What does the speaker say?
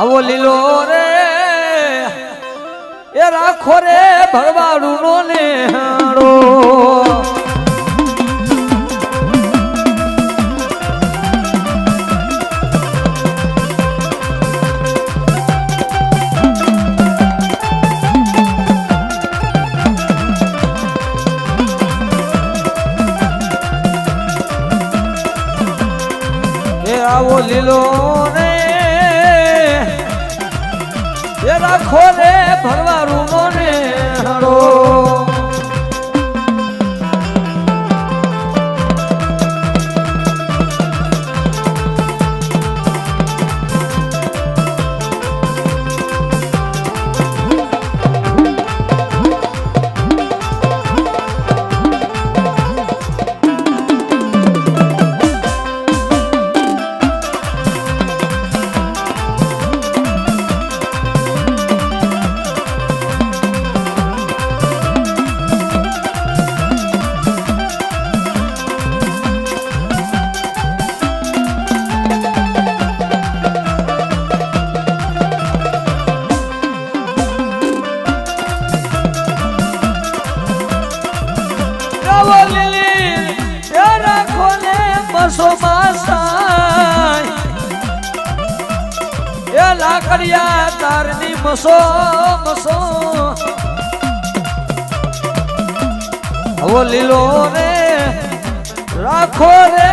આવો લીલો રે. એ રાખો રે ભરવાડું નો ને હાડો એ આવો લીલો રે. રાખો બસો એ લાકડિયા તારની મસો મસો. આવો લીલો રે રાખો રે